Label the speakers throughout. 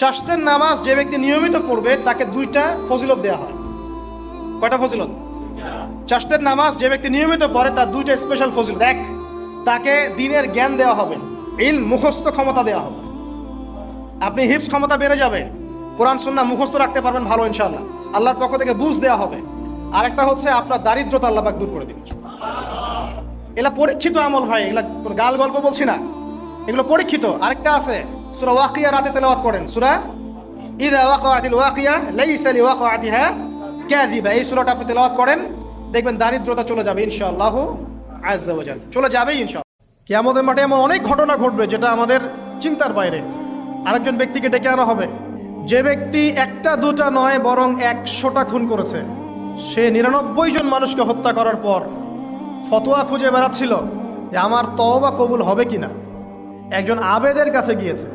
Speaker 1: চাষতের নামাজ যে ব্যক্তি নিয়মিত পড়বে, তাকে দুইটা ফজিলত দেওয়া হয়। কয়টা ফজিলত? চাষতের নামাজ যে ব্যক্তি নিয়মিত পড়ে, তার দুইটা স্পেশাল ফজিলত। এক, তাকে দিনের জ্ঞান দেওয়া হবে। ইল মুখস্থ ক্ষমতা দেওয়া হবে। আপনি হিপস ক্ষমতা বেড়ে যাবে। কোরআন সুন্না মুখস্থ রাখতে পারবেন ভালো ইনশাল্লাহ আল্লাহর পক্ষ থেকে বুঝ দেওয়া হবে। আরেকটা হচ্ছে আপনার দারিদ্রতা আল্লাপাক দূর করে দিন এগুলা পরীক্ষিত আমল ভাই, এগুলা গাল গল্প বলছি না। এগুলো পরীক্ষিত। আরেকটা আছে সুরা ওয়াকিয়া রাতে তেলাওয়াত করেন সুরা ইদা ওয়াকাতিল ওয়াকিয়া লাইসা লিওয়াকাতিহা কাযিবা। এই সূরাটা আপনি তেলাওয়াত করেন দেখবেন দারিদ্রতা চলে যাবে ইনশাআল্লাহ আজ্জা ওয়াজাল চলে যাবেই ইনশাআল্লাহ। কিয়ামতের মাঠে এমন অনেক ঘটনা ঘটবে যেটা আমাদের চিন্তার বাইরে। আরেকজন ব্যক্তিকে ডেকে আনা হবে। যে ব্যক্তি একটা, দুটা নয়, বরং একশোটা খুন করেছে। সে নিরানব্বই জন মানুষকে হত্যা করার পর ফতোয়া খুঁজে বেড়াচ্ছিল যে আমার তওবা কবুল হবে কিনা। একজন আবেদের কাছে গিয়েছে।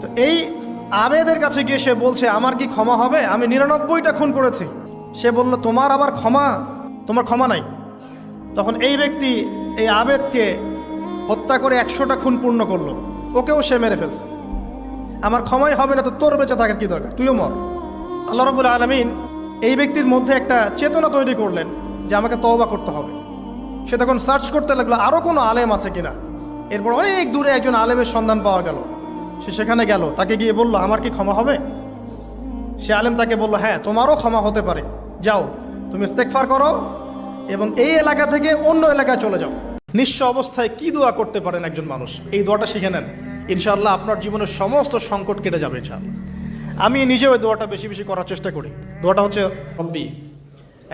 Speaker 1: তো এই আবেদের কাছে গিয়ে সে বলছে, আমার কি ক্ষমা হবে? আমি নিরানব্বইটা খুন করেছি। সে বলল, তোমার আবার ক্ষমা? তোমার ক্ষমা নাই। তখন এই ব্যক্তি এই আবেদকে হত্যা করে একশোটা খুন পূর্ণ করল। ওকেও সে মেরে ফেলছে। আমার ক্ষমাই হবে না তো তোর বেঁচে থাকার কি দরকার? তুইও মর। আল্লাহ রবুল আলমিন এই ব্যক্তির মধ্যে একটা চেতনা তৈরি করলেন যে আমাকে তওবা করতে হবে। সে তখন সার্চ করতে লাগল আরও কোনো আলেম আছে কিনা? এরপর অনেক দূরে একজন আলেমের সন্ধান পাওয়া গেল। সে সেখানে গেল, তাকে গিয়ে বলল, আমার কি ক্ষমা হবে? সে আলেম তাকে বলল হ্যাঁ তোমারও ক্ষমা হতে পারে। যাও, তুমি ইস্তেকফার করো এবং এই এলাকা থেকে অন্য এলাকায় চলে যাও। নিঃস্ব অবস্থায় কি দোয়া করতে পারেন একজন মানুষ? এই দোয়াটা শিখে নেন। ইনশাআল্লাহ আপনার জীবনের সমস্ত সংকট কেটে যাবে, ইনশাআল্লাহ। আমি নিজেও এই দোয়াটা বেশি বেশি করার চেষ্টা করি। দোয়াটা হচ্ছে, রব্বি,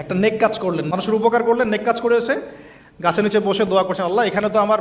Speaker 1: একটা নেক কাজ করলেন। মানুষের উপকার করলেন, নেক কাজ করেছে গাছের নিচে বসে দোয়া করছেন, আল্লাহ, এখানে তো আমার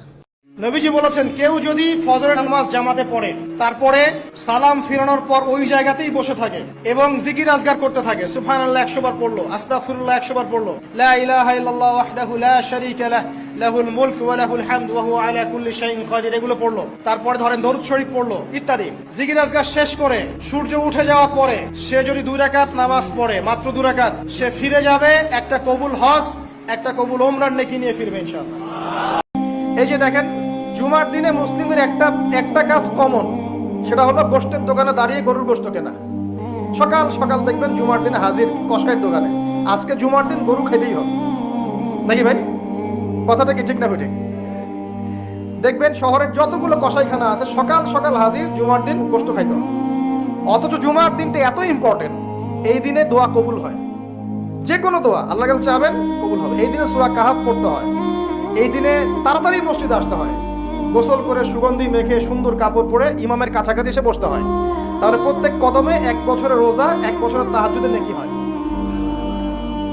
Speaker 1: নবীজি বলেছেন, কেউ যদি ফজরের নামাজ জামাতে পড়ে, তারপরে সালাম ফিরানোর পর ওই জায়গাতেই বসে থাকে এবং জিকির আজগার করতে থাকে। সুবহানাল্লাহ 100 বার পড়ল, আস্তাগফিরুল্লাহ 100 বার পড়ল। এগুলো পড়ল। তারপরে ধরেন দরুদ শরীফ পড়ল, ইত্যাদি। জিকির আজগার শেষ করে সূর্য উঠে যাওয়ার পরে সে যদি দুই রাকাত নামাজ পড়ে, মাত্র দুই রাকাত, সে ফিরে যাবে একটা কবুল হজ, একটা কবুল ওমরান নেকি নিয়ে ফিরবে ইনশাআল্লাহ। এই যে দেখেন জুমার দিনে মুসলিমদের একটা একটা কাজ কমন সেটা হলো গোষ্ঠের দোকানে দাঁড়িয়ে গরুর গোস্ত কেনা। সকাল সকাল দেখবেন জুমার দিনে হাজির কষাইয়ের দোকানে। আজকে জুমার দিন গরু খাইতেই হবে। নাকি ভাই? কথাটা কি ঠিক না ঠিক দেখবেন শহরের যতগুলো কষাইখানা আছে, সকাল সকাল হাজির জুমার দিন গোস্ত খাইতে হবে। অথচ জুমার দিনটা এত ইম্পর্টেন্ট এই দিনে দোয়া কবুল হয়। যে কোনো দোয়া আল্লাহ কাছে চাবেন কবুল হবে। এই দিনে সুরা কাহাব পড়তে হয়। এই দিনে তাড়াতাড়ি মসজিদে আসতে হয়। গোসল করে সুগন্ধি মেখে সুন্দর কাপড় পরে ইমামের কাছাকাছি এসে বসতে হয়। তাহলে প্রত্যেক কদমে এক বছরের রোজা, এক বছরের তাহাজুদে নেকি হয়।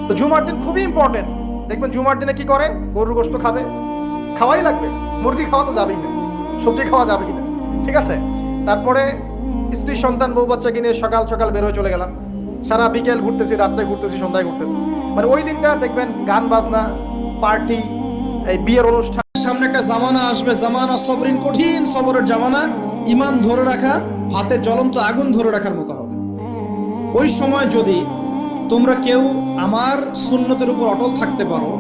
Speaker 1: তো জুমার দিন খুবই ইম্পর্টেন্ট দেখবেন জুমার দিনে কি করে? গরুর গোস্ত খাবে। খাওয়াই লাগবে। মুরগি খাওয়া তো যাবেই না। সবজি খাওয়া যাবেই না ঠিক আছে? তারপরে স্ত্রী, সন্তান, বউ বাচ্চাকে নিয়ে সকাল সকাল বের হয়ে চলে গেলাম। সারা বিকেল ঘুরতেছি, রাত্রে ঘুরতেছি, সন্ধ্যায় ঘুরতেছি। মানে ওই দিনটা দেখবেন গান, বাজনা পার্টি এই বিয়ের অনুষ্ঠান সামনে একটা জামানা আসবে। জামানা সবরিন কঠিন, সবরের জামানা। ইমান ধরে রাখা, হাতে জ্বলন্ত আগুন ধরে রাখার মতো হবে। ওই সময় যদি তোমরা কেউ আমার সুন্নতের উপর অটল থাকতে পারো,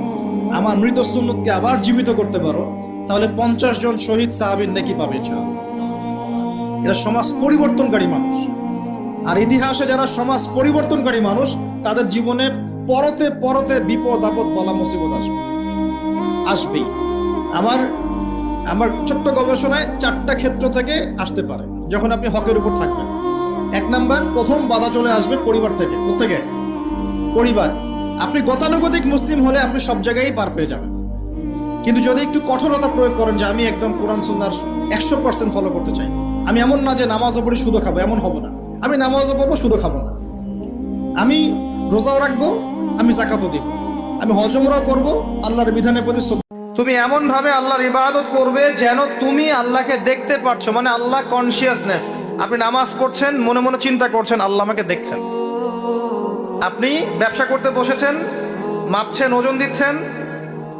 Speaker 1: আমার মৃত সুন্নতকে আবার জীবিত করতে পারো, তাহলে পঞ্চাশ জন শহীদ সাহাবিন নাকি পাবে, ইনশাআল্লাহ। এরা সমাজ পরিবর্তনকারী মানুষ। আর ইতিহাসে যারা সমাজ পরিবর্তনকারী মানুষ, তাদের জীবনে পরতে পরতে বিপদ আপদ বলা মুসিবত আসবে। আসবেই। আমার আমার ছোট্ট গবেষণায় চারটা ক্ষেত্র থেকে আসতে পারে, যখন আপনি হকের উপর থাকবেন। এক নাম্বার, প্রথম বাধা চলে আসবে পরিবার থেকে কোথেকে পরিবার, আপনি গতানুগতিক মুসলিম হলে আপনি সব জায়গায় পার পেয়ে যাবেন। কিন্তু যদি একটু কঠোরতা প্রয়োগ করেন যে আমি একদম কোরআন সুন্নার একশো পার্সেন্ট ফলো করতে চাই, আমি এমন না যে নামাজও পড়ি শুধু খাব, এমন হব না। আমি নামাজও পড়ব শুধু খাব না। আমি রোজাও রাখব, আমি জাকাতও দিব। আমি হজমরাও করব, আল্লাহর বিধানের প্রতি তুমি এমন ভাবে আল্লাহর ইবাদত করবে যেন তুমি আল্লাহকে দেখতে পাচ্ছ মানে আল্লাহ কনসিয়াসনেস আপনি নামাজ পড়ছেন, মনে মনে চিন্তা করছেন, আল্লাহ আমাকে দেখছেন। আপনি ব্যবসা করতে বসেছেন, মাপছেন, ওজন দিচ্ছেন,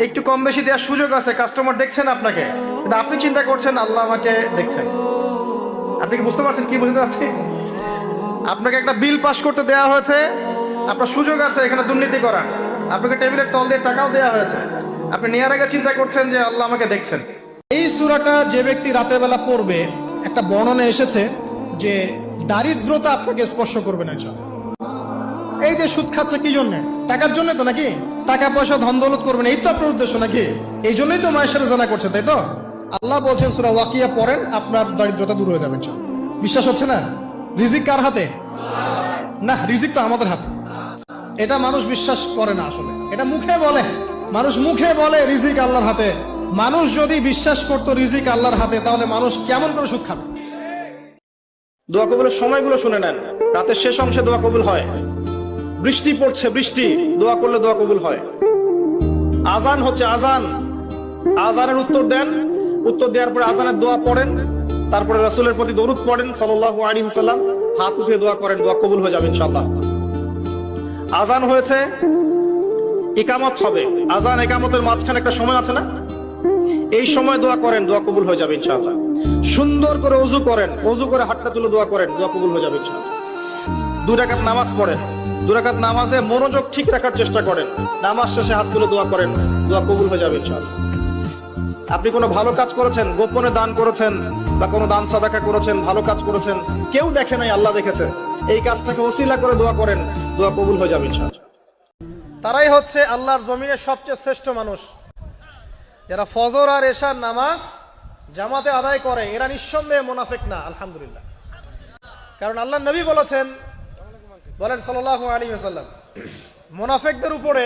Speaker 1: একটু কম বেশি দেওয়ার সুযোগ আছে কাস্টমার দেখছেন আপনাকে, কিন্তু আপনি চিন্তা করছেন, আল্লাহ আমাকে দেখছেন। আপনি কি বুঝতে পারছেন কি বুঝতে পারছি আপনাকে একটা বিল পাস করতে দেওয়া হয়েছে, আপনার সুযোগ আছে, এখানে দুর্নীতি করার। আপনাকে টেবিলের তল দিয়ে টাকাও দেওয়া হয়েছে। আপনি নেওয়ার আগে চিন্তা করছেন যে আল্লাহ আমাকে দেখছেন।
Speaker 2: এই সুরাটা যে ব্যক্তি রাতের বেলা পড়বে, একটা বর্ণনা এসেছে যে দারিদ্রতা আপনাকে স্পর্শ করবে না। এই যে সুদ খাচ্ছে কি জন্য? টাকার জন্য তো নাকি? টাকা, পয়সা, ধন, দৌলত করবেন এই তো আপনার উদ্দেশ্য নাকি? এই জন্যই তো মায়ের সাথে জানা করছে, তাই তো? আল্লাহ বলছেন সুরা ওয়াকিয়া পড়েন, আপনার দারিদ্রতা দূর হয়ে যাবে। বিশ্বাস হচ্ছে না? রিজিক কার হাতে? না, রিজিক তো আমাদের হাতে। এটা মানুষ বিশ্বাস করে না আসলে। এটা মুখে বলে। মানুষ মুখে বলে রিজিক আল্লাহর হাতে। মানুষ যদি বিশ্বাস করতো রিজিক আল্লাহর হাতে, তাহলে মানুষ কেমন করে সুদ খাবে?
Speaker 1: দোয়া কবুলের সময়গুলো শুনে নেন। রাতের শেষ অংশে দোয়া কবুল হয়। বৃষ্টি পড়ছে, বৃষ্টি। দোয়া করলে দোয়া কবুল হয়। আজান হচ্ছে আজান আজানের উত্তর দেন। উত্তর দেওয়ার পরে আজানের দোয়া পড়েন। তারপরে রাসূলের প্রতি দরুদ পড়েন, সাল্লাল্লাহু আলাইহি ওয়াসাল্লাম। হাত উঠিয়ে দোয়া করেন, দোয়া কবুল হয়ে যাবে ইনশাআল্লাহ। আজান হয়েছে ইকামত হবে। আজান একামতের মাঝখানে একটা সময় আছে না? এই সময় দোয়া করেন, দোয়া কবুল হয়ে যাবে ইনশাআল্লাহ। সুন্দর করে ওযু করেন ওযু করে হাতটা তুলে দোয়া করেন, দোয়া কবুল হয়ে যাবে ইনশাআল্লাহ। দু রাকাত নামাজ পড়েন রাকাত নামাজে মনোযোগ ঠিক রাখার চেষ্টা করেন। নামাজ শেষে হাত তুলে দোয়া করেন, দোয়া কবুল হয়ে যাবে ইনশাআল্লাহ। আপনি কোনো ভালো কাজ করেছেন, গোপনে দান করেছেন বা কোনো দান সাদাকা করেছেন, ভালো কাজ করেছেন, কেউ দেখে নাই, আল্লাহ দেখেছে। এই কাজটাকে ওসিলা করে দোয়া করেন, দোয়া কবুল হয়ে যাবে ইনশাআল্লাহ।
Speaker 2: তারাই হচ্ছে আল্লাহর জমিনের সবচেয়ে শ্রেষ্ঠ মানুষ। যারা ফজর আর এশার নামাজ জামাতে আদায় করে। এরা নিঃসন্দেহে মোনাফেক না, আলহামদুলিল্লাহ। কারণ আল্লাহ নবী বলেছেন, বলেন সাল্লাহ আলী সাল্লাম মোনাফেকদের উপরে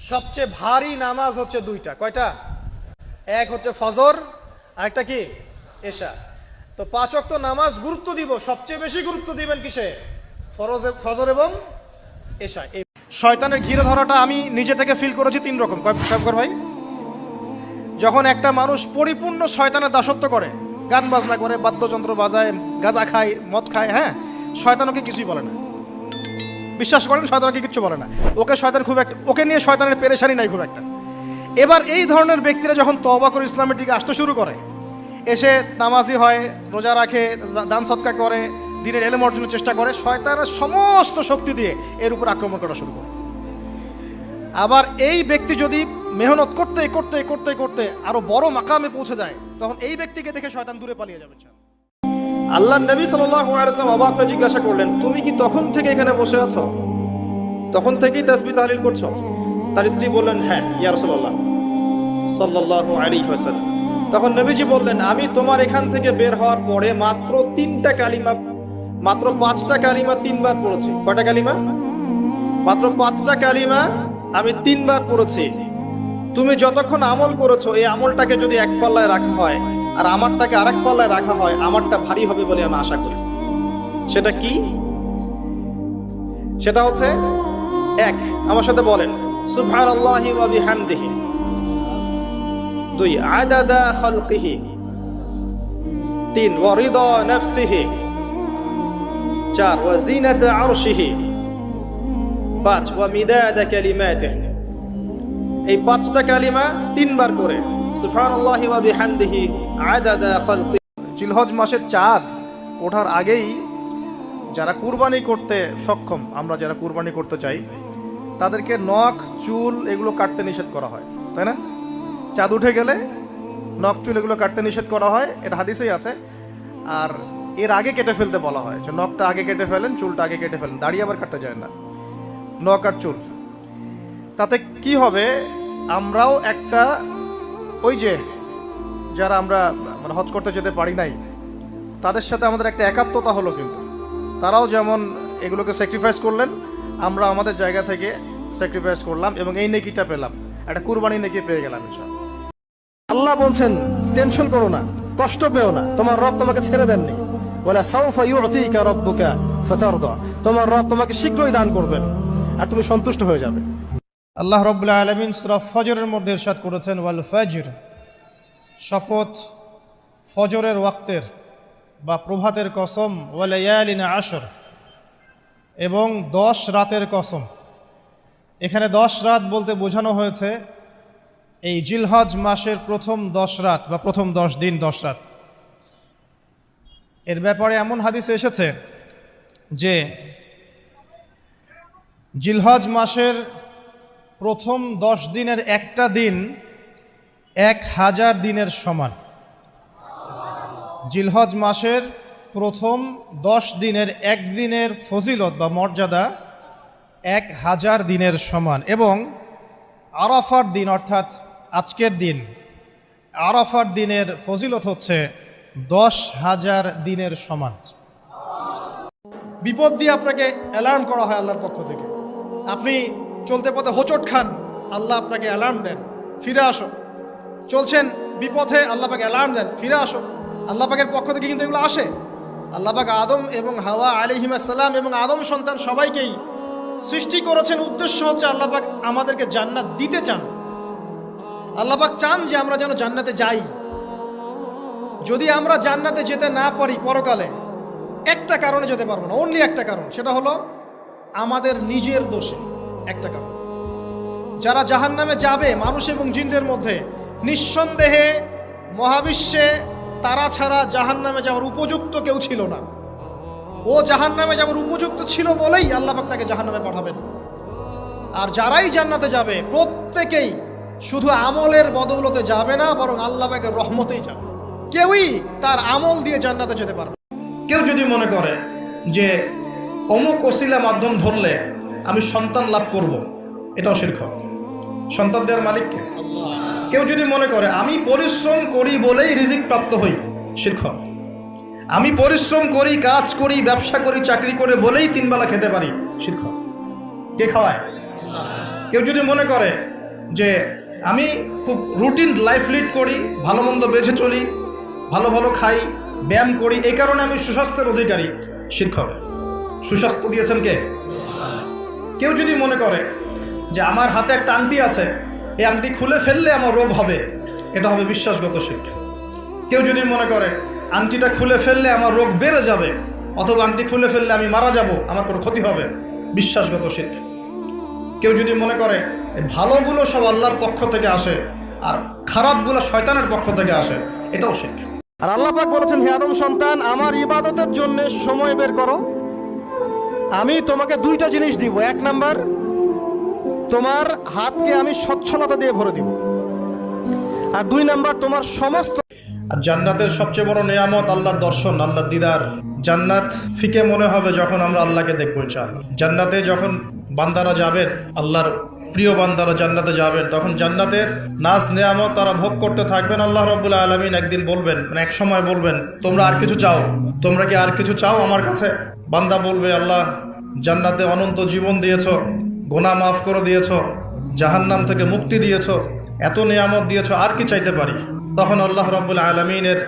Speaker 2: সবচেয়ে ভারী নামাজ হচ্ছে দুইটা। কয়টা? এক হচ্ছে ফজর আর একটা কি? এশা। তো পাঁচ ওয়াক্ত নামাজ গুরুত্ব দিব। সবচেয়ে বেশি গুরুত্ব দিবেন কিসে? ফরজ ফজর এবং এশা
Speaker 1: শয়তানের ঘিরে ধরাটা আমি নিজে থেকে ফিল করেছি তিন রকম। কয় কয় ভাই? যখন একটা মানুষ পরিপূর্ণ শয়তানের দাসত্ব করে, গান বাজনা করে, বাদ্যযন্ত্র বাজায়, গাঁজা খায়, মদ খায় হ্যাঁ শয়তানকে কিছুই বলে না। বিশ্বাস করেন শয়তানকে কিচ্ছু বলে না। ওকে শয়তান খুব একটা ওকে নিয়ে শয়তানের পেরেশানি নাই খুব একটা। এবার এই ধরনের ব্যক্তিরা যখন তওবা করে ইসলামের দিকে আসতে শুরু করে, এসে নামাজি হয়, রোজা রাখে দান সৎকা করে দিনের এলেম অর্জনের চেষ্টা করে, শয়তানের সমস্ত শক্তি দিয়ে এর উপর আক্রমণ করা শুরু করে। আবার এই ব্যক্তি যদি মেহনত করতে করতে করতে করতে আরও বড় মাকামে পৌঁছে যায়, তখন এই ব্যক্তিকে দেখে শয়তান দূরে পালিয়ে যাবে আল্লাহ নবী আলাইহি অবাক হয়ে জিজ্ঞাসা করলেন, তুমি কি তখন থেকে এখানে বসে আছো? তখন থেকেই তাসবিহ তাহলিল করছ? তার স্ত্রী বললেন হ্যাঁ ইয়া সাল্লাল্লাহু আলাইহি ওয়াসাল্লাম। তখন নবীজি বললেন, আমি তোমার এখান থেকে বের হওয়ার পরে মাত্র তিনটা কালিমা মাত্র পাঁচটা কালিমা তিনবার পড়েছি। কটা কালিমা? মাত্র পাঁচটা কালিমা আমি তিনবার পড়েছি। তুমি যতক্ষণ আমল করেছ, এই আমলটাকে যদি এক পাল্লায় রাখা হয়, আর আমারটাকে আরেক পাল্লায় রাখা হয়, আমারটা ভারী হবে বলে আমি আশা করি। সেটা কি? সেটা হচ্ছে এক। আমার সাথে বলেন। সুবহানাল্লাহি ওয়া বিহামদিহি। দুই, আদাদা খালকিহি। তিন, ওয়া রিদা নাফসিহি। চার ওয়া জিনাত আরশিহি পাঁচ ওয়া মিদাদা কালিমাতিহি এই পাঁচটা কালিমা তিনবার করে। সুবহানাল্লাহি ওয়া বিহামদিহি আদাদা খালকি। জিলহজ মাসের চাঁদ ওঠার আগেই যারা কুরবানি করতে সক্ষম, আমরা যারা কুরবানি করতে চাই, তাদেরকে নখ, চুল এগুলো কাটতে নিষেধ করা হয়, তাই না? চাঁদ উঠে গেলে নখ, চুল এগুলো কাটতে নিষেধ করা হয়, এটা হাদিসেই আছে। আর এর আগে কেটে ফেলতে বলা হয় যে নখটা আগে কেটে ফেলেন, চুলটা আগে কেটে ফেলেন। দাড়ি আবার কাটতে যায় না। নখ আর চুল। তাতে কি হবে? আমরাও একটা ওই যে যারা আমরা মানে হজ করতে যেতে পারি নাই, তাদের সাথে আমাদের একটা একাত্মতা হলো কিন্তু। তারাও যেমন এগুলোকে স্যাক্রিফাইস করলেন, আমরা আমাদের জায়গা থেকে স্যাক্রিফাইস করলাম এবং এই নেকিটা পেলাম। একটা কুরবানি নেকি পেয়ে গেলাম আল্লাহ বলছেন, টেনশন করো না, কষ্ট পেও না। তোমার রব তোমাকে ছেড়ে দেননি। বলে সাউফা ইউতিকা রব্বুকা ফাতারদা। তোমার রব তোমাকে শীঘ্রই দান করবেন আর তুমি সন্তুষ্ট হয়ে যাবে। আল্লাহ রব্বুল্লাহ আলমিন সুরা ফজরের মধ্যে ইরশাদ করেছেন, ওয়াল ফজর। শপথ ফজরের ওয়াক্তের
Speaker 2: বা প্রভাতের কসম ওয়ালায়ালিনা আসর। এবং দশ রাতের কসম। এখানে দশ রাত বলতে বোঝানো হয়েছে, এই জিলহজ মাসের প্রথম দশ রাত বা প্রথম দশ দিন দশ রাত। এর ব্যাপারে এমন হাদিস এসেছে যে জিলহজ মাসের প্রথম দশ দিনের একটা দিন এক হাজার দিনের সমান। জিলহজ মাসের প্রথম দশ দিনের একদিনের ফজিলত বা মর্যাদা এক হাজার দিনের সমান এবং আরাফার দিন অর্থাৎ আজকের দিন আরাফার দিনের ফজিলত হচ্ছে দশ হাজার দিনের সমান।
Speaker 1: বিপদ দিয়ে আপনাকে অ্যালার্ম করা হয় আল্লাহর পক্ষ থেকে। আপনি চলতে পথে হোঁচট খান, আল্লাহ আপনাকে অ্যালার্ম দেন, ফিরে আসো। চলছেন বিপথে, আল্লাহ পাকে অ্যালার্ম দেন, ফিরে আসো। আল্লাহ পাকের পক্ষ থেকে কিন্তু এগুলো আসে। আল্লাহ পাক আদম এবং হাওয়া আলিহিমাসাল্লাম এবং আদম সন্তান সবাইকেই সৃষ্টি করেছেন। উদ্দেশ্য হচ্ছে আল্লাহ পাক আমাদেরকে জান্নাত দিতে চান। আল্লাহ পাক চান যে আমরা যেন জান্নাতে যাই। যদি আমরা জান্নাতে যেতে না পারি পরকালে, একটা কারণে যেতে পারব না অনলি একটা কারণ, সেটা হলো আমাদের নিজের দোষে, একটা কারণ। যারা জাহান নামে যাবে, মানুষ এবং জিনদের মধ্যে, নিঃসন্দেহে মহাবিশ্বে তারা ছাড়া জাহান নামে যাওয়ার উপযুক্ত কেউ ছিল না। ও জাহান নামে যাওয়ার উপযুক্ত ছিল বলেই আল্লাপাক তাকে জাহান নামে পাঠাবেন। আর যারাই জান্নাতে যাবে, প্রত্যেকেই শুধু আমলের বদৌলতে যাবে না, বরং আল্লাহ পাকের রহমতেই যাবে। কেউই তার আমল দিয়ে জান্নাতে যেতে পারবে কেউ যদি মনে করে যে অমুক ওসিলা মাধ্যম ধরলে আমি সন্তান লাভ করব, এটাও শীর্ষ সন্তান দেওয়ার মালিককে। কেউ যদি মনে করে, আমি পরিশ্রম করি বলেই রিজিক প্রাপ্ত হই শীর্ষ আমি পরিশ্রম করি, কাজ করি, ব্যবসা করি, চাকরি করে বলেই তিনবেলা খেতে পারি শীর্ষ কে খাওয়ায়? কেউ যদি মনে করে যে আমি খুব রুটিন লাইফ লিড করি, ভালো মন্দ বেছে চলি ভালো ভালো খাই, ব্যায়াম করি, এই কারণে আমি সুস্বাস্থ্যের অধিকারী। শিক্ষক, সুস্বাস্থ্য দিয়েছেন কে? কেউ যদি মনে করে যে আমার হাতে একটা আংটি আছে, এই আংটি খুলে ফেললে আমার রোগ হবে, এটা হবে বিশ্বাসগত শিক্ষা। কেউ যদি মনে করে আংটিটা খুলে ফেললে আমার রোগ বেড়ে যাবে, অথবা আংটি খুলে ফেললে আমি মারা যাব, আমার কোনো ক্ষতি হবে, বিশ্বাসগত শিক্ষা। কেউ যদি মনে করে ভালোগুলো সব আল্লাহর পক্ষ থেকে আসে, আর খারাপগুলো শয়তানের পক্ষ থেকে আসে, এটাও শিক্ষা। আর আল্লাহ পাক বলেছেন, হে আদম সন্তান, আমার ইবাদতের জন্য সময় বের করো। আমি তোমাকে দুইটা জিনিস দিব। এক নাম্বার, তোমার হাতকে আমি স্বচ্ছলতা দিয়ে ভরে দিব। আর দুই নাম্বার, তোমার সমস্ত আর জান্নাতের সবচেয়ে বড় নিয়ামত আল্লাহর দর্শন, আল্লাহর দিদার। জান্নাত ফিকে মনে হবে যখন আমরা আল্লাহকে দেখব, ইনশাআল্লাহ। জান্নাতে যখন বান্দারা যাবেন, আল্লাহর প্রিয় বান্দারা জান্নাতে যাবেন। তখন জান্নাতের নাচ, নেয়ামত তারা ভোগ করতে থাকবেন। আল্লাহ রবুল্লাহ আলমিন একদিন বলবেন মানে এক সময় বলবেন, তোমরা আর কিছু চাও? তোমরা কি আর কিছু চাও আমার কাছে? বান্দা বলবে, আল্লাহ, জান্নাতে অনন্ত জীবন দিয়েছ, গোনা মাফ করে দিয়েছ, জাহান্নাম থেকে মুক্তি দিয়েছ, এত নিয়ামত দিয়েছ, আর কি চাইতে পারি? তখন আল্লাহ রব্বুল আলমিনের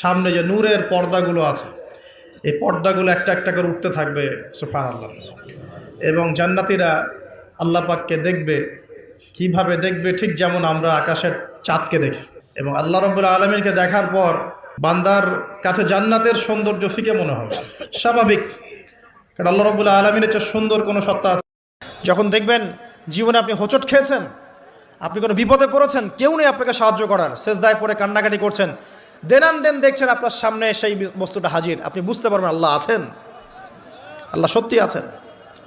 Speaker 1: সামনে যে নূরের পর্দাগুলো আছে, এই পর্দাগুলো একটা একটা করে উঠতে থাকবে সুফান আল্লাহ এবং জান্নাতিরা আল্লাহ পাককে দেখবে, কীভাবে দেখবে, ঠিক যেমন আমরা আকাশের চাঁদকে দেখি। এবং আল্লাহ রব্বুল আলমীরকে দেখার পর বান্দার কাছে জান্নাতের সৌন্দর্য ফিকে মনে হবে। স্বাভাবিক। কারণ আল্লাহ রব্বুল আলমীর চেয়ে সুন্দর কোনো সত্তা আছে। যখন দেখবেন জীবনে আপনি হোঁচট খেয়েছেন, আপনি কোনো বিপদে পড়েছেন, কেউ নেই আপনাকে সাহায্য করার শেষদায় পরে কান্নাকাটি করছেন দেনান দেন দেখছেন আপনার সামনে সেই বস্তুটা হাজির। আপনি বুঝতে পারবেন আল্লাহ আছেন। আল্লাহ সত্যি আছেন।